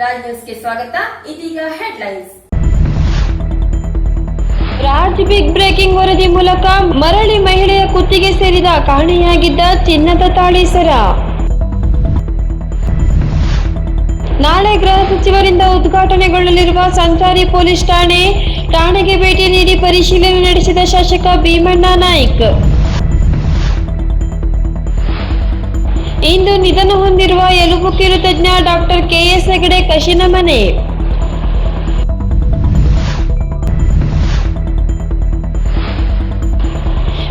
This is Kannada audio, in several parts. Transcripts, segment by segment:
ರಾಜ್ ನ್ಯೂಸ್ಗೆ ಸ್ವಾಗತ. ಇದೀಗ ಹೆಡ್ಲೈನ್ಸ್. ರಾಜ್ ಬಿಗ್ ಬ್ರೇಕಿಂಗ್ ವರದಿ ಮೂಲಕ ಮರಳಿ ಮಹಿಳೆಯ ಕುತ್ತಿಗೆ ಸೇರಿದ ಕಾಣೆಯಾಗಿದ್ದ ಚಿನ್ನದ ತಾಳಿ ಸರ. ನಾಳೆ ಗೃಹ ಸಚಿವರಿಂದ ಉದ್ಘಾಟನೆಗೊಳ್ಳಲಿರುವ ಸಂಚಾರಿ ಪೊಲೀಸ್ ಠಾಣೆ ಠಾಣೆಗೆ ಭೇಟಿ ನೀಡಿ ಪರಿಶೀಲನೆ ನಡೆಸಿದ ಶಾಸಕ ಭೀಮಣ್ಣ ನಾಯ್ಕ್. ಇಂದು ನಿಧನ ಹೊಂದಿರುವ ಎಲುಬು ಕೀಲು ತಜ್ಞ ಡಾಕ್ಟರ್ ಕೆಎಸ್ ಹೆಗಡೆ ಕಶಿನ ಮನೆ.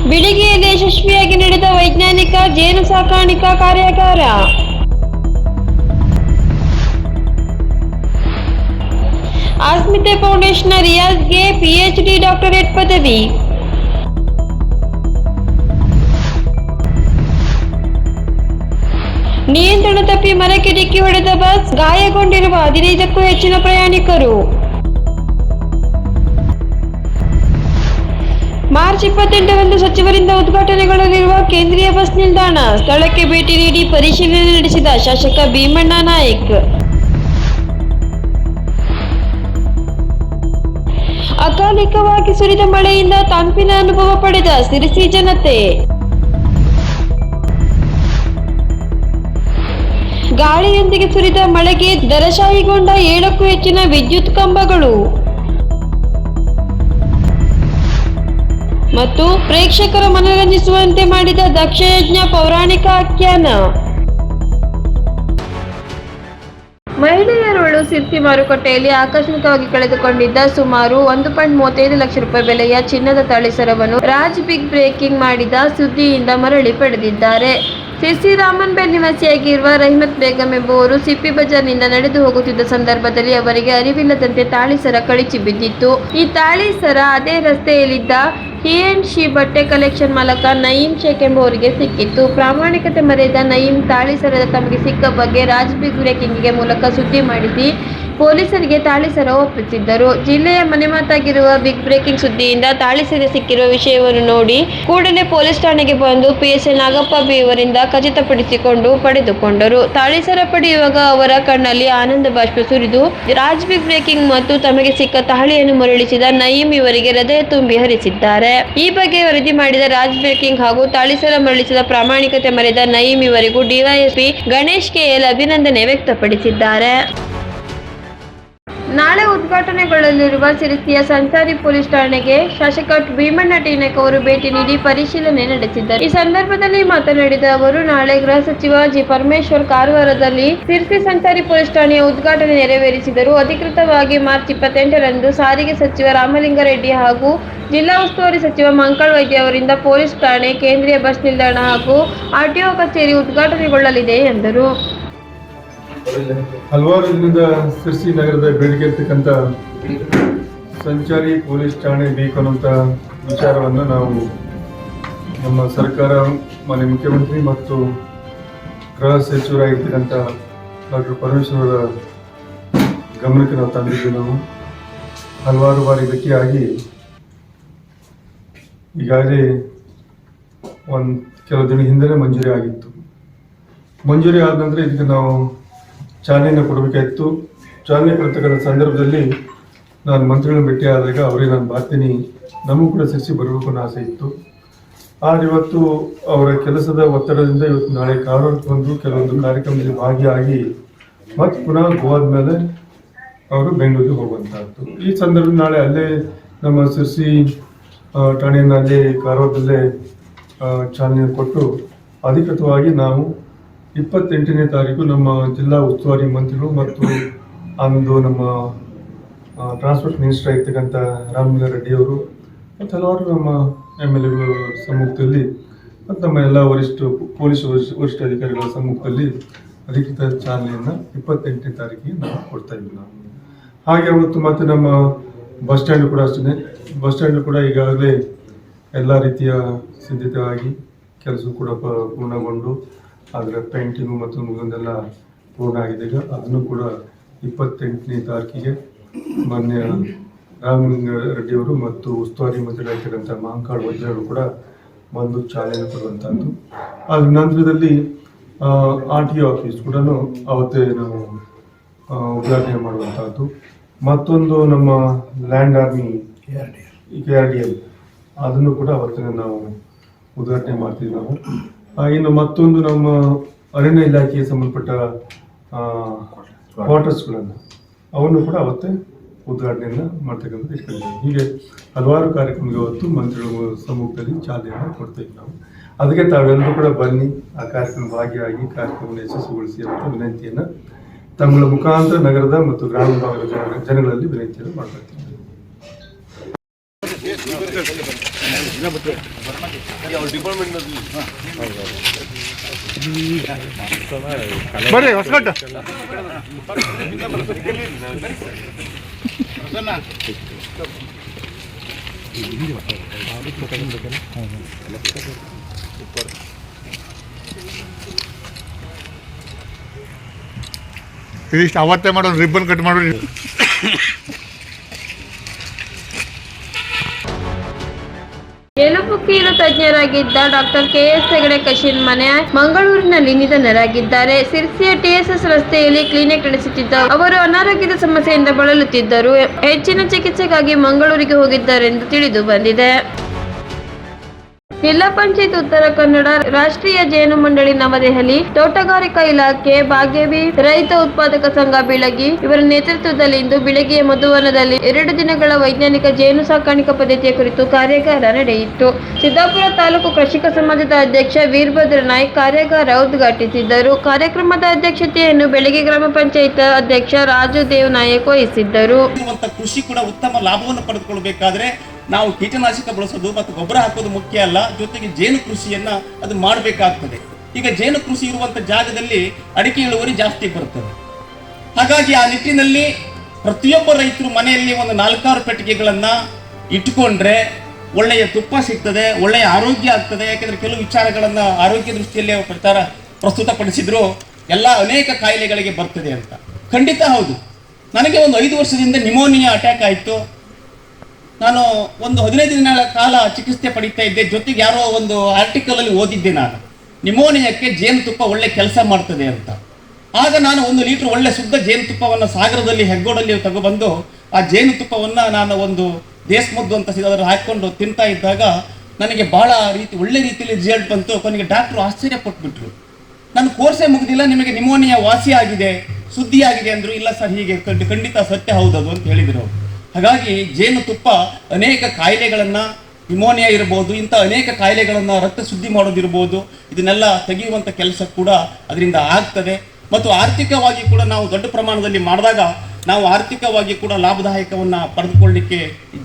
ಬಿಳಿಗಿಯಲ್ಲಿ ಯಶಸ್ವಿಯಾಗಿ ನಡೆದ ವೈಜ್ಞಾನಿಕ, ಜೇನು ಸಾಕಾಣಿಕಾ ಕಾರ್ಯಾಗಾರ. ಆಸ್ಮಿತೆ ಫೌಂಡೇಶನ್ ರಿಯಾಜ್ಗೆ ಪಿಎಚ್ಡಿ ಡಾಕ್ಟರೇಟ್ ಪದವಿ. ನಿಯಂತ್ರಣ ತಪ್ಪಿ ಮರಕ್ಕೆ ಡಿಕ್ಕಿ ಹೊಡೆದ ಬಸ್ ಗಾಯಗೊಂಡಿರುವ ಹದಿನೈದಕ್ಕೂ ಹೆಚ್ಚಿನ ಪ್ರಯಾಣಿಕರು. ಮಾರ್ಚ್ ಇಪ್ಪತ್ತೆಂಟರಂದು ಸಚಿವರಿಂದ ಉದ್ಘಾಟನೆಗೊಳ್ಳಲಿರುವ ಕೇಂದ್ರೀಯ ಬಸ್ ನಿಲ್ದಾಣ ಸ್ಥಳಕ್ಕೆ ಭೇಟಿ ನೀಡಿ ಪರಿಶೀಲನೆ ನಡೆಸಿದ ಶಾಸಕ ಭೀಮಣ್ಣ ನಾಯಕ್. ಅಕಾಲಿಕವಾಗಿ ಸುರಿದ ಮಳೆಯಿಂದ ತಂಪಿನ ಅನುಭವ ಪಡೆದ ಸಿರಿಸಿ ಜನತೆ. ಗಾಳಿಯೊಂದಿಗೆ ಸುರಿದ ಮಳೆಗೆ ದರಶಾಹಿಗೊಂಡ ಏಳಕ್ಕೂ ಹೆಚ್ಚಿನ ವಿದ್ಯುತ್ ಕಂಬಗಳು. ಮತ್ತು ಪ್ರೇಕ್ಷಕರ ಮನರಂಜಿಸುವಂತೆ ಮಾಡಿದ ದಕ್ಷಯಜ್ಞ ಪೌರಾಣಿಕ ಆಖ್ಯಾನ. ಮಹಿಳೆಯರೊಳು ಸಿರ್ತಿ ಮಾರುಕಟ್ಟೆಯಲ್ಲಿ ಆಕಸ್ಮಿಕವಾಗಿ ಕಳೆದುಕೊಂಡಿದ್ದ ಸುಮಾರು ಒಂದು ಪಾಯಿಂಟ್ ಮೂವತ್ತೈದು ಲಕ್ಷ ರೂಪಾಯಿ ಬೆಲೆಯ ಚಿನ್ನದ ತಳಿಸರವನ್ನು ರಾಜ್ ಬಿಗ್ ಬ್ರೇಕಿಂಗ್ ಮಾಡಿದ ಸುದ್ದಿಯಿಂದ ಮರಳಿ ಪಡೆದಿದ್ದಾರೆ. ಸಿರ್ಸಿ ರಾಮನ್ಬೇಲ್ ನಿವಾಸಿಯಾಗಿರುವ ರಹಿಮತ್ ಬೇಗಂ ಎಂಬುವರು ಸಿಪ್ಪಿ ಬಜಾರ್ನಿಂದ ನಡೆದು ಹೋಗುತ್ತಿದ್ದ ಸಂದರ್ಭದಲ್ಲಿ ಅವರಿಗೆ ಅರಿವಿಲ್ಲದಂತೆ ತಾಳಿಸರ ಕಳಿಚಿ ಬಿದ್ದಿತ್ತು. ಈ ತಾಳಿಸರ ಅದೇ ರಸ್ತೆಯಲ್ಲಿದ್ದ ಹಿ ಅಂಡ್ ಶಿ ಬಟ್ಟೆ ಕಲೆಕ್ಷನ್ ಮಾಲಕ ನಯೀಂ ಶೇಖ್ ಎಂಬುವರಿಗೆ ಸಿಕ್ಕಿತ್ತು. ಪ್ರಾಮಾಣಿಕತೆ ಮರೆಯದ ನಯೀಂ ತಾಳಿಸರದ ತಮಗೆ ಸಿಕ್ಕ ಬಗ್ಗೆ ರಾಜ್ ಬಿಗ್ ಬ್ರೇಕಿಂಗ್ಗೆ ಮೂಲಕ ಸುದ್ದಿ ಮಾಡಿಸಿ ಪೊಲೀಸರಿಗೆ ತಾಳಿಸರ ಒಪ್ಪಿಸಿದ್ದರು ಜಿಲ್ಲೆಯ ಮನೆಮಾತಾಗಿರುವ ಬಿಗ್ ಬ್ರೇಕಿಂಗ್ ಸುದ್ದಿಯಿಂದ ತಾಳಿಸರ ಸಿಕ್ಕಿರುವ ವಿಷಯವನ್ನು ನೋಡಿ ಕೂಡಲೇ ಪೊಲೀಸ್ ಠಾಣೆಗೆ ಬಂದು ಪಿಎಸ್ಐ ನಾಗಪ್ಪ ಬಿ ಇವರಿಂದ ಖಚಿತಪಡಿಸಿಕೊಂಡು ಪಡೆದುಕೊಂಡರು. ತಾಳಿಸರ ಪಡೆಯುವಾಗ ಅವರ ಕಣ್ಣಲ್ಲಿ ಆನಂದ ಬಾಷ್ಪ ಸುರಿದು, ರಾಜ್ ಬಿಗ್ ಬ್ರೇಕಿಂಗ್ ಮತ್ತು ತಮಗೆ ಸಿಕ್ಕ ತಾಳಿಯನ್ನು ಮರಳಿಸಿದ ನಯೀಂ ಇವರಿಗೆ ಹೃದಯ ತುಂಬಿ ಹರಿಸಿದ್ದಾರೆ. ಈ ಬಗ್ಗೆ ವರದಿ ಮಾಡಿದ ರಾಜ್ ಬ್ರೇಕಿಂಗ್ ಹಾಗೂ ತಾಳಿಸರ ಮರಳಿಸಿದ ಪ್ರಾಮಾಣಿಕತೆ ಮರೆದ ನಯೀಂ ಇವರಿಗೂ ಡಿವೈಎಸ್ಪಿ ಗಣೇಶ್ ಕೆಎಲ್ ಅಭಿನಂದನೆ ವ್ಯಕ್ತಪಡಿಸಿದ್ದಾರೆ. ನಾಳೆ ಉದ್ಘಾಟನೆಗೊಳ್ಳಲಿರುವ ಸಿರಿಸಿಯ ಸಂಚಾರಿ ಪೊಲೀಸ್ ಠಾಣೆಗೆ ಶಾಸಕ ಭೀಮಣ್ಣ ಟೀನಕ್ ಅವರು ಭೇಟಿ ನೀಡಿ ಪರಿಶೀಲನೆ ನಡೆಸಿದ್ದರು. ಈ ಸಂದರ್ಭದಲ್ಲಿ ಮಾತನಾಡಿದ ಅವರು, ನಾಳೆ ಗೃಹ ಸಚಿವ ಜಿ. ಪರಮೇಶ್ವರ್ ಕಾರವಾರದಲ್ಲಿ ಸಿರಿಸಿ ಸಂಚಾರಿ ಪೊಲೀಸ್ ಠಾಣೆಯ ಉದ್ಘಾಟನೆ ನೆರವೇರಿಸಿದರು. ಅಧಿಕೃತವಾಗಿ ಮಾರ್ಚ್ ಇಪ್ಪತ್ತೆಂಟರಂದು ಸಾರಿಗೆ ಸಚಿವ ರಾಮಲಿಂಗಾರೆಡ್ಡಿ ಹಾಗೂ ಜಿಲ್ಲಾ ಉಸ್ತುವಾರಿ ಸಚಿವ ಮಂಕಳ್ ವೈದ್ಯ ಅವರಿಂದ ಪೊಲೀಸ್ ಠಾಣೆ ಕೇಂದ್ರೀಯ ಬಸ್ ನಿಲ್ದಾಣ ಹಾಗೂ ಆರ್ಟಿಒ ಕಚೇರಿ ಉದ್ಘಾಟನೆಗೊಳ್ಳಲಿದೆ ಎಂದರು. ಹಲವಾರು ದಿನದ ಸಿರ್ಸಿ ನಗರದ ಬೇಡಿಕೆ ಇರ್ತಕ್ಕಂಥ ಸಂಚಾರಿ ಪೊಲೀಸ್ ಠಾಣೆ ಬೇಕು ಅನ್ನೋಂಥ ವಿಚಾರವನ್ನು ನಾವು ನಮ್ಮ ಸರ್ಕಾರ, ಮಾನ್ಯ ಮುಖ್ಯಮಂತ್ರಿ ಮತ್ತು ಗೃಹ ಸಚಿವರಾಗಿರ್ತಕ್ಕಂಥ ಡಾಕ್ಟರ್ ಪರಮೇಶ್ವರ ಗಮನಕ್ಕೆ ನಾವು ತಂದಿದ್ದು ನಾವು. ಹಲವಾರು ಬಾರಿ ಭೇಟಿಯಾಗಿ ಈಗಾಗಲೇ ಒಂದು ಕೆಲವು ದಿನ ಹಿಂದೆ ಮಂಜೂರಿ ಆಗಿತ್ತು. ಮಂಜೂರಿ ಆದ ನಂತರ ಇದಕ್ಕೆ ನಾವು ಚಾಲನೆಯನ್ನು ಇತ್ತು ಚಾಲನೆ ಕೊಡ್ತಕ್ಕಂಥ ಸಂದರ್ಭದಲ್ಲಿ ನಾನು ಮಂತ್ರಿಗಳನ್ನ ಭೇಟಿ ಆದಾಗ ಅವರಿಗೆ ನಾನು ಬರ್ತೀನಿ ನಮಗೂ ಕೂಡ ಸಿರ್ಸಿ ಬರಬೇಕು ಅನ್ನೋ ಆಸೆ ಇತ್ತು. ಆದರೆ ಇವತ್ತು ಅವರ ಕೆಲಸದ ಒತ್ತಡದಿಂದ ಇವತ್ತು ನಾಳೆ ಕಾರವಾರಕ್ಕೆ ಬಂದು ಕೆಲವೊಂದು ಕಾರ್ಯಕ್ರಮದಲ್ಲಿ ಭಾಗಿಯಾಗಿ ಮತ್ತೆ ಪುನಃ ಗೋವಾದ ಮೇಲೆ ಅವರು ಬೆಂಗಳೂರಿಗೆ ಹೋಗುವಂತಹದ್ದು ಈ ಸಂದರ್ಭ ನಾಳೆ ಅಲ್ಲೇ ನಮ್ಮ ಸಿರ್ಸಿ ಠಾಣೆಯನ್ನು ಅಲ್ಲೇ ಕಾರವಾರದಲ್ಲೇ ಚಾಲನೆ ಕೊಟ್ಟು ಅಧಿಕೃತವಾಗಿ ನಾವು ಇಪ್ಪತ್ತೆಂಟನೇ ತಾರೀಕು ನಮ್ಮ ಜಿಲ್ಲಾ ಉಸ್ತುವಾರಿ ಮಂತ್ರಿಗಳು ಮತ್ತು ಅಂದು ನಮ್ಮ ಟ್ರಾನ್ಸ್ಪೋರ್ಟ್ ಮಿನಿಸ್ಟರ್ ಆಗಿರ್ತಕ್ಕಂಥ ರಾಮಲಿಂಗ ರೆಡ್ಡಿ ಅವರು ಮತ್ತು ಹಲವಾರು ನಮ್ಮ ಎಂ ಎಲ್ ಎಗಳು ಸಮ್ಮುಖದಲ್ಲಿ ಮತ್ತು ನಮ್ಮ ಎಲ್ಲ ವರಿಷ್ಠ, ಪೊಲೀಸ್ ವರಿಷ್ಠ ವರಿಷ್ಠ ಅಧಿಕಾರಿಗಳ ಸಮ್ಮುಖದಲ್ಲಿ ಅಧಿಕೃತ ಚಾಲನೆಯನ್ನು ಇಪ್ಪತ್ತೆಂಟನೇ ತಾರೀಕಿಗೆ ನಾವು ಕೊಡ್ತಾ ಇದ್ದೀವಿ ನಾವು. ಹಾಗೆ ಅವತ್ತು ಮತ್ತು ನಮ್ಮ ಬಸ್ ಸ್ಟ್ಯಾಂಡ್ ಕೂಡ ಅಷ್ಟೇ ಬಸ್ ಸ್ಟ್ಯಾಂಡ್ ಕೂಡ ಈಗಾಗಲೇ ಎಲ್ಲ ರೀತಿಯ ಸಿದ್ಧತೆ ಆಗಿ ಕೆಲಸ ಕೂಡ ಪೂರ್ಣಗೊಂಡು ಅದರ ಪೇಂಟಿಂಗು ಮತ್ತು ಮುಂದೆಲ್ಲ ಪೂರ್ಣ ಆಗಿದೆ. ಈಗ ಅದನ್ನು ಕೂಡ ಇಪ್ಪತ್ತೆಂಟನೇ ತಾರೀಕಿಗೆ ಮೊನ್ನೆ ರಾಮಲಿಂಗ ರೆಡ್ಡಿಯವರು ಮತ್ತು ಉಸ್ತುವಾರಿ ಮಂತ್ರಿಗಳಾಗಿರ್ತಕ್ಕಂಥ ಮಾಂಕಾಳ್ ವಜ್ರರು ಕೂಡ ಬಂದು ಚಾಲನೆ ಕೊಡುವಂಥದ್ದು. ಅದ್ರ ನಂತರದಲ್ಲಿ ಆರ್ ಟಿ ಆಫೀಸ್ ಕೂಡ ಅವತ್ತೇ ನಾವು ಉದ್ಘಾಟನೆ ಮಾಡುವಂಥದ್ದು. ಮತ್ತೊಂದು ನಮ್ಮ land army K R D L. ಅದನ್ನು ಕೂಡ ಅವತ್ತಿನ ನಾವು ಉದ್ಘಾಟನೆ ಮಾಡ್ತೀವಿ ನಾವು. ಇನ್ನು ಮತ್ತೊಂದು ನಮ್ಮ ಅರಣ್ಯ ಇಲಾಖೆಗೆ ಸಂಬಂಧಪಟ್ಟ ಕ್ವಾರ್ಟರ್ಸ್ಗಳನ್ನು ಅವನ್ನು ಕೂಡ ಅವತ್ತೇ ಉದ್ಘಾಟನೆಯನ್ನು ಮಾಡ್ತಕ್ಕಂಥದ್ದು ಇಟ್ಕೊಂಡಿದ್ದೀವಿ ಹೀಗೆ ಹಲವಾರು ಕಾರ್ಯಕ್ರಮಕ್ಕೆ ಅವತ್ತು ಮಂತ್ರಿಗಳ ಸಮ್ಮುಖದಲ್ಲಿ ಚಾಲನೆಯನ್ನು ಕೊಡ್ತೇವೆ ನಾವು. ಅದಕ್ಕೆ ತಾವೆಲ್ಲರೂ ಕೂಡ ಬನ್ನಿ, ಆ ಕಾರ್ಯಕ್ರಮ ಭಾಗಿಯಾಗಿ ಕಾರ್ಯಕ್ರಮವನ್ನು ಯಶಸ್ವಿಗೊಳಿಸಿ ಅಂತ ವಿನಂತಿಯನ್ನು ತಮ್ಮ ಮುಖಾಂತರ ನಗರದ ಮತ್ತು ಗ್ರಾಮೀಣ ಭಾಗದ ಜನ- ಜನಗಳಲ್ಲಿ ವಿನಂತಿಯನ್ನು ಮಾಡ್ಕೊಳ್ತೀನಿ ಬರ್ರಿ ಹೊಸಗಟ್ಟ ಇದಿಷ್ಟು ಅವತ್ತೇ ಮಾಡೋದು ರಿಬ್ಬನ್ ಕಟ್ ಮಾಡೋದು. ತಜ್ಞರಾಗಿದ್ದ ಡಾಕ್ಟರ್ ಕೆಎಸ್ ಹೆಗಡೆ ಕಶಿನ್ ಮನೆ, ಮಂಗಳೂರಿನಲ್ಲಿ ನಿಧನರಾಗಿದ್ದಾರೆ. ಸಿರ್ಸಿಯ ಟಿಎಸ್ಎಸ್ ರಸ್ತೆಯಲ್ಲಿ ಕ್ಲಿನಿಕ್ ನಡೆಸುತ್ತಿದ್ದ ಅವರು ಅನಾರೋಗ್ಯದ ಸಮಸ್ಯೆಯಿಂದ ಬಳಲುತ್ತಿದ್ದರು. ಹೆಚ್ಚಿನ ಚಿಕಿತ್ಸೆಗಾಗಿ ಮಂಗಳೂರಿಗೆ ಹೋಗಿದ್ದಾರೆಂದು ತಿಳಿದು ಬಂದಿದೆ. ಜಿಲ್ಲಾ ಪಂಚಾಯತ್ ಉತ್ತರ ಕನ್ನಡ ರಾಷ್ಟ್ರೀಯ ಜೇನು ಮಂಡಳಿ ನವದೆಹಲಿ, ತೋಟಗಾರಿಕಾ ಇಲಾಖೆ ಬಾಗೇವಿ ರೈತ ಉತ್ಪಾದಕ ಸಂಘ ಬೆಳಗಿ ಇವರ ನೇತೃತ್ವದಲ್ಲಿ ಇಂದು ಬೆಳಗ್ಗೆ ಮಧುವನದಲ್ಲಿ ಎರಡು ದಿನಗಳ ವೈಜ್ಞಾನಿಕ ಜೇನು ಸಾಕಾಣಿಕಾ ಪದ್ಧತಿಯ ಕುರಿತು ಕಾರ್ಯಾಗಾರ ನಡೆಯಿತು. ಸಿದ್ದಾಪುರ ತಾಲೂಕು ಕೃಷಿಕ ಸಮಾಜದ ಅಧ್ಯಕ್ಷ ವೀರಭದ್ರ ನಾಯ್ಕ್ ಕಾರ್ಯಾಗಾರ ಉದ್ಘಾಟಿಸಿದ್ದರು. ಕಾರ್ಯಕ್ರಮದ ಅಧ್ಯಕ್ಷತೆಯನ್ನು ಬೆಳಗ್ಗೆ ಗ್ರಾಮ ಪಂಚಾಯತ್ ಅಧ್ಯಕ್ಷ ರಾಜು ದೇವ್ ನಾಯಕ್ ವಹಿಸಿದ್ದರು ಕೃಷಿ ಕೂಡ ಉತ್ತಮ ಲಾಭವನ್ನು ಪಡೆದುಕೊಳ್ಬೇಕಾದ್ರೆ ನಾವು ಕೀಟನಾಶಕ ಬಳಸೋದು ಮತ್ತು ಗೊಬ್ಬರ ಹಾಕೋದು ಮುಖ್ಯ ಅಲ್ಲ, ಜೊತೆಗೆ ಜೇನು ಕೃಷಿಯನ್ನ ಅದು ಮಾಡಬೇಕಾಗ್ತದೆ. ಈಗ ಜೇನು ಕೃಷಿ ಇರುವಂತ ಜಾಗದಲ್ಲಿ ಅಡಿಕೆ ಇಳುವರಿ ಜಾಸ್ತಿ ಬರುತ್ತದೆ ಹಾಗಾಗಿ ಆ ನಿಟ್ಟಿನಲ್ಲಿ ಪ್ರತಿಯೊಬ್ಬ ರೈತರು ಮನೆಯಲ್ಲಿ ಒಂದು ನಾಲ್ಕಾರು ಪೆಟ್ಟಿಗೆಗಳನ್ನ ಇಟ್ಟುಕೊಂಡ್ರೆ ಒಳ್ಳೆಯ ತುಪ್ಪ ಸಿಗ್ತದೆ, ಒಳ್ಳೆಯ ಆರೋಗ್ಯ ಆಗ್ತದೆ. ಯಾಕಂದ್ರೆ ಕೆಲವು ವಿಚಾರಗಳನ್ನ ಆರೋಗ್ಯ ದೃಷ್ಟಿಯಲ್ಲಿ ಪ್ರಚಾರ ಪ್ರಸ್ತುತಪಡಿಸಿದ್ರು, ಎಲ್ಲ ಅನೇಕ ಕಾಯಿಲೆಗಳಿಗೆ ಬರ್ತದೆ ಅಂತ. ಖಂಡಿತ ಹೌದು. ನನಗೆ ಒಂದು ಐದು ವರ್ಷದಿಂದ ನಿಮೋನಿಯಾ ಅಟ್ಯಾಕ್ ಆಯಿತು. ನಾನು ಒಂದು ಹದಿನೈದು ದಿನಗಳ ಕಾಲ ಚಿಕಿತ್ಸೆ ಪಡೀತಾ ಇದ್ದೆ. ಜೊತೆಗೆ ಯಾರೋ ಒಂದು ಆರ್ಟಿಕಲ್ ಅಲ್ಲಿ ಓದಿದ್ದೆ ನಾನು. ನಿಮೋನಿಯಾಕ್ಕೆ ಜೇನುತುಪ್ಪ ಒಳ್ಳೆ ಕೆಲಸ ಮಾಡ್ತದೆ ಅಂತ. ಆಗ ನಾನು ಒಂದು ಲೀಟರ್ ಒಳ್ಳೆ ಶುದ್ಧ ಜೇನುತುಪ್ಪವನ್ನು ಸಾಗರದಲ್ಲಿ, ಹೆಗ್ಗೋಡಲ್ಲಿ ತಗೊಬಂದು ಆ ಜೇನುತುಪ್ಪವನ್ನು ನಾನು ಒಂದು ದೇಶಮದ್ದು ಅಂತ ಅದರ ಹಾಕ್ಕೊಂಡು ತಿಂತಾ ಇದ್ದಾಗ ನನಗೆ ಬಹಳ ರೀತಿ, ಒಳ್ಳೆ ರೀತಿಯಲ್ಲಿ ರಿಸಲ್ಟ್ ಬಂತು. ಕೊನೆಗೆ ಡಾಕ್ಟ್ರು ಆಶ್ಚರ್ಯ ಪಟ್ಬಿಟ್ರು. ನನ್ನ ಕೋರ್ಸೇ ಮುಗಿದಿಲ್ಲ, ನಿಮಗೆ ನಿಮೋನಿಯಾ ವಾಸಿ ಆಗಿದೆ ಸುದ್ದಿ ಆಗಿದೆ ಅಂದ್ರು, ಇಲ್ಲ ಸರ್ ಹೀಗೆ, ಖಂಡಿತ ಸತ್ಯ ಹೌದದು ಅಂತ ಹೇಳಿದರು. ಹಾಗಾಗಿ ಜೇನುತುಪ್ಪ ಅನೇಕ ಕಾಯಿಲೆಗಳನ್ನು ನ್ಯುಮೋನಿಯಾ ಇರ್ಬೋದು, ಇಂಥ ಅನೇಕ ಕಾಯಿಲೆಗಳನ್ನು ರಕ್ತ ಶುದ್ಧಿ ಮಾಡೋದಿರ್ಬೋದು, ಇದನ್ನೆಲ್ಲ ತೆಗೆಯುವಂಥ ಕೆಲಸ ಕೂಡ ಅದರಿಂದ ಆಗ್ತದೆ. ಮತ್ತು ಆರ್ಥಿಕವಾಗಿ ಕೂಡ ನಾವು ದೊಡ್ಡ ಪ್ರಮಾಣದಲ್ಲಿ ಮಾಡಿದಾಗ ನಾವು ಆರ್ಥಿಕವಾಗಿ ಕೂಡ ಲಾಭದಾಯಕವನ್ನು ಪಡೆದುಕೊಳ್ಳಿಕ್ಕೆ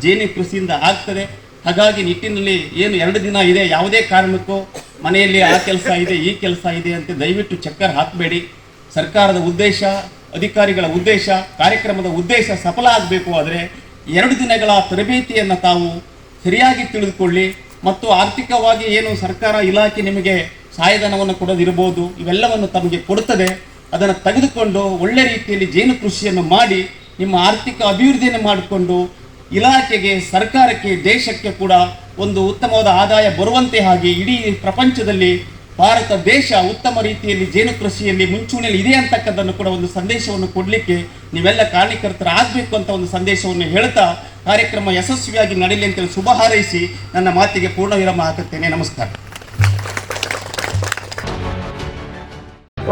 ಜೇನು ಕೃಷಿಯಿಂದ ಆಗ್ತದೆ. ಹಾಗಾಗಿ ನಿಟ್ಟಿನಲ್ಲಿ ಏನು ಎರಡು ದಿನ ಇದೆ, ಯಾವುದೇ ಕಾರಣಕ್ಕೂ ಮನೆಯಲ್ಲಿ ಆ ಕೆಲಸ ಇದೆ, ಈ ಕೆಲಸ ಇದೆ ಅಂತ ದಯವಿಟ್ಟು ಚಕ್ಕರ್ ಹಾಕಬೇಡಿ. ಸರ್ಕಾರದ ಉದ್ದೇಶ ಅಧಿಕಾರಿಗಳ ಉದ್ದೇಶ, ಕಾರ್ಯಕ್ರಮದ ಉದ್ದೇಶ ಸಫಲ ಆಗಬೇಕು ಆದರೆ ಎರಡು ದಿನಗಳ ತರಬೇತಿಯನ್ನು ತಾವು ಸರಿಯಾಗಿ ತಿಳಿದುಕೊಳ್ಳಿ ಮತ್ತು ಆರ್ಥಿಕವಾಗಿ ಏನು ಸರ್ಕಾರ ಇಲಾಖೆ ನಿಮಗೆ ಸಹಾಯಧನವನ್ನು ಕೊಡೋದಿರ್ಬೋದು ಇವೆಲ್ಲವನ್ನು ತಮಗೆ ಕೊಡುತ್ತದೆ. ಅದನ್ನು ತೆಗೆದುಕೊಂಡು ಒಳ್ಳೆ ರೀತಿಯಲ್ಲಿ ಜೇನು ಕೃಷಿಯನ್ನು ಮಾಡಿ, ನಿಮ್ಮ ಆರ್ಥಿಕ ಅಭಿವೃದ್ಧಿಯನ್ನು ಮಾಡಿಕೊಂಡು ಇಲಾಖೆಗೆ, ಸರ್ಕಾರಕ್ಕೆ, ದೇಶಕ್ಕೆ ಕೂಡ ಒಂದು ಉತ್ತಮವಾದ ಆದಾಯ ಬರುವಂತೆ ಹಾಗೆ ಇಡೀ ಪ್ರಪಂಚದಲ್ಲಿ ಭಾರತ ದೇಶ ಉತ್ತಮ ರೀತಿಯಲ್ಲಿ ಜೇನು ಕೃಷಿಯಲ್ಲಿ ಮುಂಚೂಣಿಯಲ್ಲಿ ಇದೆ ಅಂತಕ್ಕಂಥದ್ದನ್ನು ಕೂಡ ಒಂದು ಸಂದೇಶವನ್ನು ಕೊಡಲಿಕ್ಕೆ ನೀವೆಲ್ಲ ಕಾರ್ಯಕರ್ತರಾಗಬೇಕು ಅಂತ ಒಂದು ಸಂದೇಶವನ್ನು ಹೇಳ್ತಾ ಕಾರ್ಯಕ್ರಮ ಯಶಸ್ವಿಯಾಗಿ ನಡೆಯಲಿ ಅಂತೇಳಿ ಶುಭ ಹಾರೈಸಿ ನನ್ನ ಮಾತಿಗೆ ಪೂರ್ಣ ವಿರಾಮ ಹಾಕುತ್ತೇನೆ. ನಮಸ್ಕಾರ.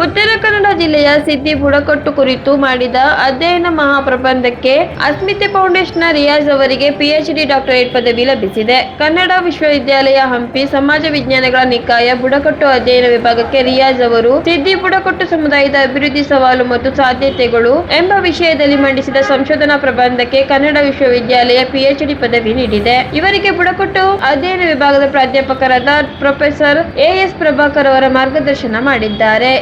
ಉತ್ತರ ಕನ್ನಡ ಜಿಲ್ಲೆಯ ಸಿದ್ದಿ ಬುಡಕಟ್ಟು ಕುರಿತು ಮಾಡಿದ ಅಧ್ಯಯನ ಮಹಾಪ್ರಬಂಧಕ್ಕೆ ಅಸ್ಮಿತೆ ಫೌಂಡೇಶನ್ನ ರಿಯಾಜ್ ಅವರಿಗೆ ಪಿಎಚ್ಡಿ ಡಾಕ್ಟರೇಟ್ ಪದವಿ ಲಭಿಸಿದೆ. ಕನ್ನಡ ವಿಶ್ವವಿದ್ಯಾಲಯ ಹಂಪಿ ಸಮಾಜ ವಿಜ್ಞಾನಗಳ ನಿಕಾಯ ಬುಡಕಟ್ಟು ಅಧ್ಯಯನ ವಿಭಾಗಕ್ಕೆ ರಿಯಾಜ್ ಅವರು ಸಿದ್ದಿ ಬುಡಕಟ್ಟು ಸಮುದಾಯದ ಅಭಿವೃದ್ಧಿ ಸವಾಲು ಮತ್ತು ಸಾಧ್ಯತೆಗಳು ಎಂಬ ವಿಷಯದಲ್ಲಿ ಮಂಡಿಸಿದ ಸಂಶೋಧನಾ ಪ್ರಬಂಧಕ್ಕೆ ಕನ್ನಡ ವಿಶ್ವವಿದ್ಯಾಲಯ ಪಿಎಚ್ಡಿ ಪದವಿ ನೀಡಿದೆ. ಇವರಿಗೆ ಬುಡಕಟ್ಟು ಅಧ್ಯಯನ ವಿಭಾಗದ ಪ್ರಾಧ್ಯಾಪಕರಾದ ಪ್ರೊಫೆಸರ್ ಎಎಸ್ ಪ್ರಭಾಕರ್ ಅವರ ಮಾರ್ಗದರ್ಶನ ಮಾಡಿದ್ದಾರೆ.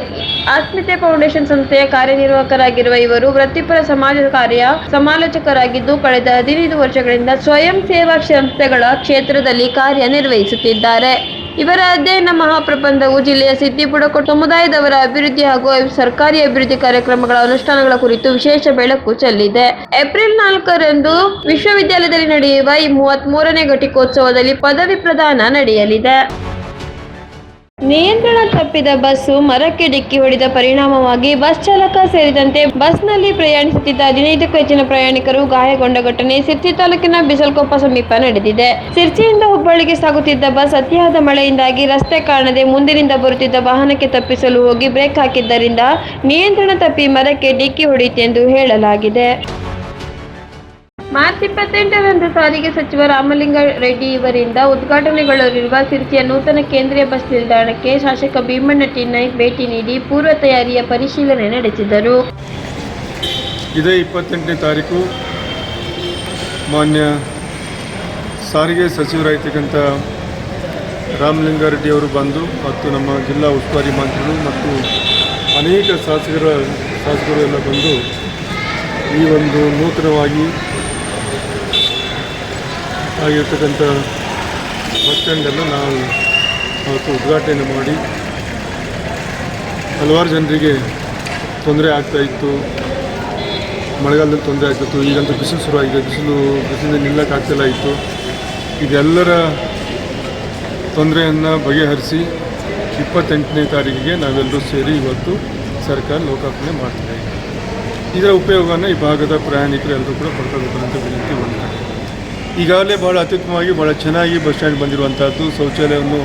ಆಸ್ಮಿತೆ ಫೌಂಡೇಶನ್ ಸಂಸ್ಥೆಯ ಕಾರ್ಯನಿರ್ವಾಹಕರಾಗಿರುವ ಇವರು ವೃತ್ತಿಪರ ಸಮಾಜ ಕಾರ್ಯ ಸಮಾಲೋಚಕರಾಗಿದ್ದು ಕಳೆದ ಹದಿನೈದು ವರ್ಷಗಳಿಂದ ಸ್ವಯಂ ಸೇವಾ ಸಂಸ್ಥೆಗಳ ಕ್ಷೇತ್ರದಲ್ಲಿ ಕಾರ್ಯನಿರ್ವಹಿಸುತ್ತಿದ್ದಾರೆ. ಇವರ ಅಧ್ಯಯನ ಮಹಾಪ್ರಬಂಧವು ಜಿಲ್ಲೆಯ ಸಿದ್ದಿ ಬುಡಕಟ್ಟು ಸಮುದಾಯದವರ ಅಭಿವೃದ್ಧಿ ಹಾಗೂ ಸರ್ಕಾರಿ ಅಭಿವೃದ್ಧಿ ಕಾರ್ಯಕ್ರಮಗಳ ಅನುಷ್ಠಾನಗಳ ಕುರಿತು ವಿಶೇಷ ಬೆಳಕು ಚೆಲ್ಲಿದೆ. ಏಪ್ರಿಲ್ ನಾಲ್ಕರಂದು ವಿಶ್ವವಿದ್ಯಾಲಯದಲ್ಲಿ ನಡೆಯುವ ಈ ಮೂವತ್ತ್ ಮೂರನೇ ಘಟಿಕೋತ್ಸವದಲ್ಲಿ ಪದವಿ ಪ್ರದಾನ ನಡೆಯಲಿದೆ. ನಿಯಂತ್ರಣ ತಪ್ಪಿದ ಬಸ್ಸು ಮರಕ್ಕೆ ಡಿಕ್ಕಿ ಹೊಡೆದ ಪರಿಣಾಮವಾಗಿ ಬಸ್ ಚಾಲಕ ಸೇರಿದಂತೆ ಬಸ್ನಲ್ಲಿ ಪ್ರಯಾಣಿಸುತ್ತಿದ್ದ ಹದಿನೈದಕ್ಕೂ ಹೆಚ್ಚಿನ ಪ್ರಯಾಣಿಕರು ಗಾಯಗೊಂಡ ಘಟನೆ ಸಿರ್ಸಿ ತಾಲೂಕಿನ ಬಿಸಲ್ಕೊಪ್ಪ ಸಮೀಪ ನಡೆದಿದೆ. ಸಿರ್ಸಿಯಿಂದ ಹುಬ್ಬಳ್ಳಿಗೆ ಸಾಗುತ್ತಿದ್ದ ಬಸ್ ಅತಿಯಾದ ಮಳೆಯಿಂದಾಗಿ ರಸ್ತೆ ಕಾಣದೆ ಮುಂದಿನಿಂದ ಬರುತ್ತಿದ್ದ ವಾಹನಕ್ಕೆ ತಪ್ಪಿಸಲು ಹೋಗಿ ಬ್ರೇಕ್ ಹಾಕಿದ್ದರಿಂದ ನಿಯಂತ್ರಣ ತಪ್ಪಿ ಮರಕ್ಕೆ ಡಿಕ್ಕಿ ಹೊಡೆಯಿತೆಂದು ಹೇಳಲಾಗಿದೆ. ಮಾರ್ಚ್ ಇಪ್ಪತ್ತೆಂಟರಂದು ಸಾರಿಗೆ ಸಚಿವ ರಾಮಲಿಂಗ ರೆಡ್ಡಿ ಇವರಿಂದ ಉದ್ಘಾಟನೆಗೊಳ್ಳಲಿರುವ ಸಿರ್ಸಿಯ ನೂತನ ಕೇಂದ್ರೀಯ ಬಸ್ ನಿಲ್ದಾಣಕ್ಕೆ ಶಾಸಕ ಭೀಮಣ್ಣ ಟಿನಾಯ್ಕ್ ಭೇಟಿ ನೀಡಿ ಪೂರ್ವ ತಯಾರಿಯ ಪರಿಶೀಲನೆ ನಡೆಸಿದರು. ಇದೇ ಇಪ್ಪತ್ತೆಂಟನೇ ತಾರೀಕು ಮಾನ್ಯ ಸಾರಿಗೆ ಸಚಿವರಾಗಿರ್ತಕ್ಕಂಥ ರಾಮಲಿಂಗಾರೆಡ್ಡಿ ಅವರು ಬಂದು ಮತ್ತು ನಮ್ಮ ಜಿಲ್ಲಾ ಉಸ್ತುವಾರಿ ಮಂತ್ರಿಗಳು ಮತ್ತು ಅನೇಕ ಶಾಸಕರ, ಶಾಸಕರು ಎಲ್ಲ ಬಂದು ಈ ಒಂದು ನೂತನವಾಗಿ ಆಗಿರ್ತಕ್ಕಂಥ ಬಸ್ ಸ್ಟ್ಯಾಂಡನ್ನು ನಾವು ಅವತ್ತು ಉದ್ಘಾಟನೆ ಮಾಡಿ ಹಲವಾರು ಜನರಿಗೆ ತೊಂದರೆ ಆಗ್ತಾ ಇತ್ತು. ಮಳೆಗಾಲದಲ್ಲಿ ತೊಂದರೆ ಆಗ್ತಿತ್ತು ಈಗಂತೂ ಬಿಸಿಲು ಶುರುವಾಗಿದೆ. ಬಿಸಿಲು, ಬಿಸಿಲಿಂದ ನಿಲ್ಲಕ್ಕಾಗ್ತಿಲ್ಲ ಇತ್ತು. ಇದೆಲ್ಲರ ತೊಂದರೆಯನ್ನು ಬಗೆಹರಿಸಿ ಇಪ್ಪತ್ತೆಂಟನೇ ತಾರೀಕಿಗೆ ನಾವೆಲ್ಲರೂ ಸೇರಿ ಇವತ್ತು ಸರ್ಕಾರ ಲೋಕಾರ್ಪಣೆ ಮಾಡ್ತಾ ಇದ್ದೀವಿ ಇದರ ಉಪಯೋಗವನ್ನು ಈ ಭಾಗದ ಪ್ರಯಾಣಿಕರು ಎಲ್ಲರೂ ಕೂಡ ಪಡ್ಕೋಬೇಕು ಅಂತ ವಿನಂತಿ ಮಾಡಿದ್ದಾರೆ ಈಗಾಗಲೇ ಭಾಳ ಅತ್ಯುತ್ತಮವಾಗಿ ಭಾಳ ಚೆನ್ನಾಗಿ ಬಸ್ ಸ್ಟ್ಯಾಂಡ್ ಬಂದಿರುವಂಥದ್ದು ಶೌಚಾಲಯವನ್ನು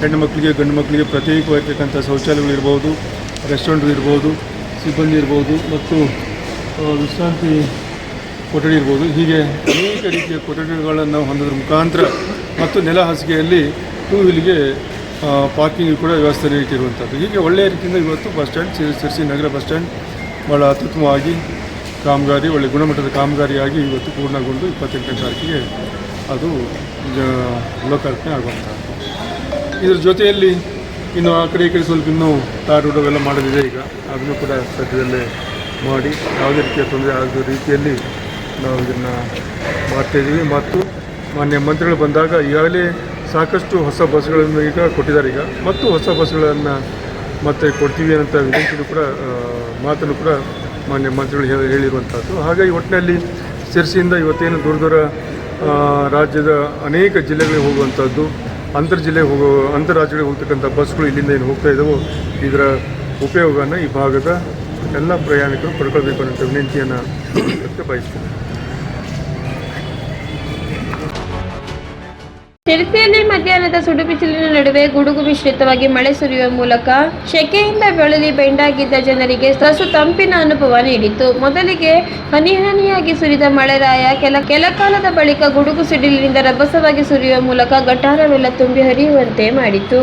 ಹೆಣ್ಣು ಮಕ್ಕಳಿಗೆ, ಗಂಡು ಮಕ್ಕಳಿಗೆ ಪ್ರತ್ಯೇಕವಾಗಿರ್ತಕ್ಕಂಥ ಶೌಚಾಲಯಗಳು ಇರ್ಬೋದು ರೆಸ್ಟೋರೆಂಟ್ ಇರ್ಬೋದು, ಸಿಬ್ಬಂದಿ ಇರ್ಬೋದು ಮತ್ತು ವಿಶ್ರಾಂತಿ ಕೊಠಡಿ ಇರ್ಬೋದು. ಹೀಗೆ ಅನೇಕ ರೀತಿಯ ಕೊಠಡಿಗಳನ್ನು ಹೊಂದೋದ್ರ ಮುಖಾಂತರ ಮತ್ತು ನೆಲ ಹಾಸಿಗೆಯಲ್ಲಿ ಟೂ ವೀಲ್ಗೆ ಪಾರ್ಕಿಂಗ್ ಕೂಡ ವ್ಯವಸ್ಥೆ ಇಟ್ಟಿರುವಂಥದ್ದು ಹೀಗೆ ಒಳ್ಳೆಯ ರೀತಿಯಿಂದ ಇವತ್ತು bus stand, C Nagar bus stand ಭಾಳ ಅತ್ಯುತ್ತಮವಾಗಿ ಕಾಮಗಾರಿ, ಒಳ್ಳೆ ಗುಣಮಟ್ಟದ ಕಾಮಗಾರಿಯಾಗಿ ಇವತ್ತು ಪೂರ್ಣಗೊಂಡು ಇಪ್ಪತ್ತೆಂಟನೇ ತಾರೀಕಿಗೆ ಅದು ಲೋಕಾರ್ಪಣೆ ಆಗುವಂಥದ್ದು ಇದ್ರ ಜೊತೆಯಲ್ಲಿ ಇನ್ನು ಆ ಕಡೆ ಈ ಕಡೆ ಸ್ವಲ್ಪ ಇನ್ನೂ ಟಾರ್ ರೋಡ್ ಅವೆಲ್ಲ ಮಾಡೋದಿದೆ ಈಗ. ಅದನ್ನು ಕೂಡ ಸದ್ಯದಲ್ಲೇ ಮಾಡಿ ಯಾವುದೇ ರೀತಿಯ ತೊಂದರೆ ಆಗದ ರೀತಿಯಲ್ಲಿ ನಾವು ಇದನ್ನು ಮಾಡ್ತಾಯಿದ್ದೀವಿ ಮತ್ತು ಮಾನ್ಯ ಮಂತ್ರಿಗಳು ಬಂದಾಗ ಈಗಾಗಲೇ ಸಾಕಷ್ಟು ಹೊಸ ಬಸ್ಗಳನ್ನು ಈಗ ಕೊಟ್ಟಿದ್ದಾರೆ ಈಗ. ಮತ್ತು ಹೊಸ ಬಸ್ಗಳನ್ನು ಮತ್ತೆ ಕೊಡ್ತೀವಿ ಅಂತ ವಿನಂತಿನೂ ಕೂಡ ಮಾತನ್ನು ಕೂಡ ಮಾನ್ಯ ಮಂತ್ರಿಗಳು ಹೇಳಿ ಹೇಳಿರುವಂಥದ್ದು. ಹಾಗಾಗಿ ಒಟ್ಟಿನಲ್ಲಿ ಸಿರ್ಸಿಯಿಂದ ಇವತ್ತೇನು ದೂರ ದೂರ ರಾಜ್ಯದ ಅನೇಕ ಜಿಲ್ಲೆಗಳಿಗೆ ಹೋಗುವಂಥದ್ದು, ಅಂತರ್ ಜಿಲ್ಲೆಗೆ ಹೋಗೋ, ಅಂತರ್ ರಾಜ್ಯಗಳಿಗೆ ಹೋಗ್ತಕ್ಕಂಥ ಬಸ್ಗಳು ಇಲ್ಲಿಂದ ಏನು ಹೋಗ್ತಾ ಇದ್ದಾವೋ ಇದರ ಉಪಯೋಗವನ್ನು ಈ ಭಾಗದ ಎಲ್ಲ ಪ್ರಯಾಣಿಕರು ಪಡ್ಕೊಳ್ಬೇಕು ಅನ್ನೋ ವಿನಂತಿಯನ್ನು ಬಯಸ್ತೇನೆ ಸಿರ್ಸಿಯಲ್ಲಿ ಮಧ್ಯಾಹ್ನದ ಸುಡು ಬಿಸಿಲಿನ ನಡುವೆ ಗುಡುಗು ಮಿಶ್ರಿತವಾಗಿ ಮಳೆ ಸುರಿಯುವ ಮೂಲಕ ಶೆಕೆಯಿಂದ ಬೆಳಲಿ ಬೆಂಡಾಗಿದ್ದ ಜನರಿಗೆ ಸಸು ತಂಪಿನ ಅನುಭವ ನೀಡಿತು ಮೊದಲಿಗೆ ಹನಿ ಹನಿಯಾಗಿ ಸುರಿದ ಮಳೆರಾಯ ಕೆಲ ಕೆಲ ಕಾಲದ ಬಳಿಕ ಗುಡುಗು ಸಿಡಿಲಿನಿಂದ ರಭಸವಾಗಿ ಸುರಿಯುವ ಮೂಲಕ ಗಟಾರವೆಲ್ಲ ತುಂಬಿ ಹರಿಯುವಂತೆ ಮಾಡಿತು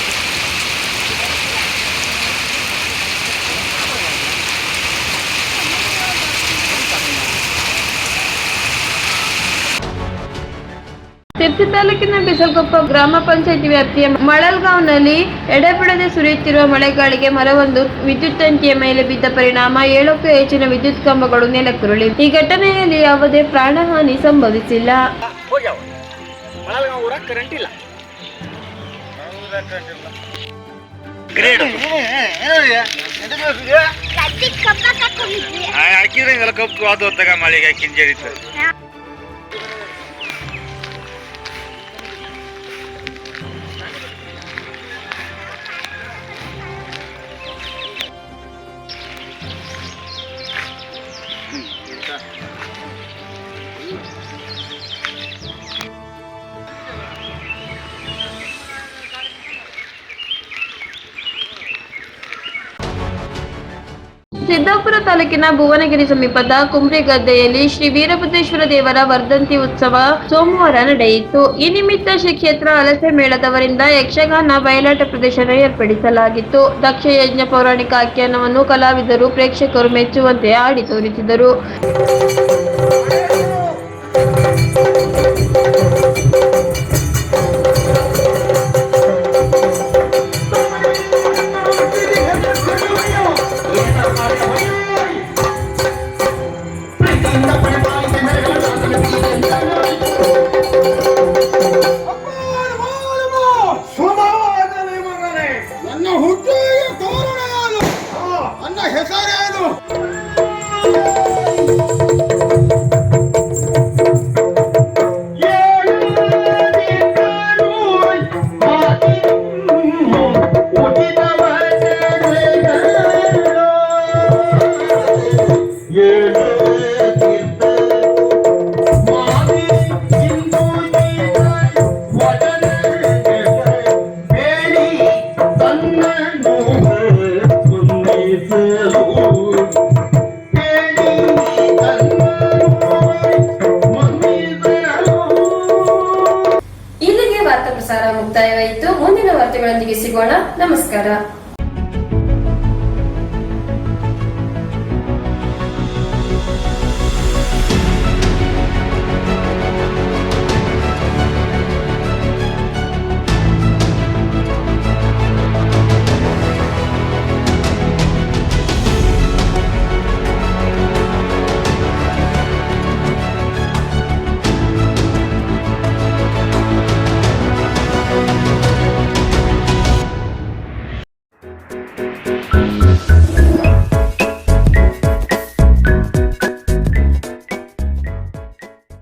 ಸಿರ್ಸಿ ತಾಲೂಕಿನ ಬಿಸಲ್ಕೊಪ್ಪ ಗ್ರಾಮ ಪಂಚಾಯತಿ ವ್ಯಾಪ್ತಿಯ ಮಳಲ್ಗಾಂವ್ನಲ್ಲಿ ಎಡೆಬಿಡದೆ ಸುರಿಯುತ್ತಿರುವ ಮಳೆಗಾಳಿಗೆ ಮರವೊಂದು ವಿದ್ಯುತ್ ತಂತಿಯ ಮೇಲೆ ಬಿದ್ದ ಪರಿಣಾಮ ಏಳಕ್ಕೂ ಹೆಚ್ಚಿನ ವಿದ್ಯುತ್ ಕಂಬಗಳು ನೆಲಕ್ಕುರುಳಿ. ಈ ಘಟನೆಯಲ್ಲಿ ಯಾವುದೇ ಪ್ರಾಣಹಾನಿ ಸಂಭವಿಸಿಲ್ಲ. ಹಾಕಿದ್ರೆ ಮಳೆಗೆ ಹಾಕಿನ ಸಿದ್ದಾಪುರ ತಾಲೂಕಿನ ಭುವನಗಿರಿ ಸಮೀಪದ ಕುಂಬ್ರಿಗದ್ದೆಯಲ್ಲಿ ಶ್ರೀ ವೀರಭದ್ರೇಶ್ವರ ದೇವರ ವರ್ಧಂತಿ ಉತ್ಸವ ಸೋಮವಾರ ನಡೆಯಿತು. ಈ ನಿಮಿತ್ತ ಶ್ರೀ ಕ್ಷೇತ್ರ ಅಲಸೆ ಮೇಳದವರಿಂದ ಯಕ್ಷಗಾನ ಬಯಲಾಟ ಪ್ರದರ್ಶನ ಏರ್ಪಡಿಸಲಾಗಿತ್ತು. ದಕ್ಷ ಯಜ್ಞ ಪೌರಾಣಿಕ ಆಖ್ಯಾನವನ್ನು ಕಲಾವಿದರು, ಪ್ರೇಕ್ಷಕರು ಮೆಚ್ಚುವಂತೆ ಆಡಿ ತೋರಿಸಿದರು.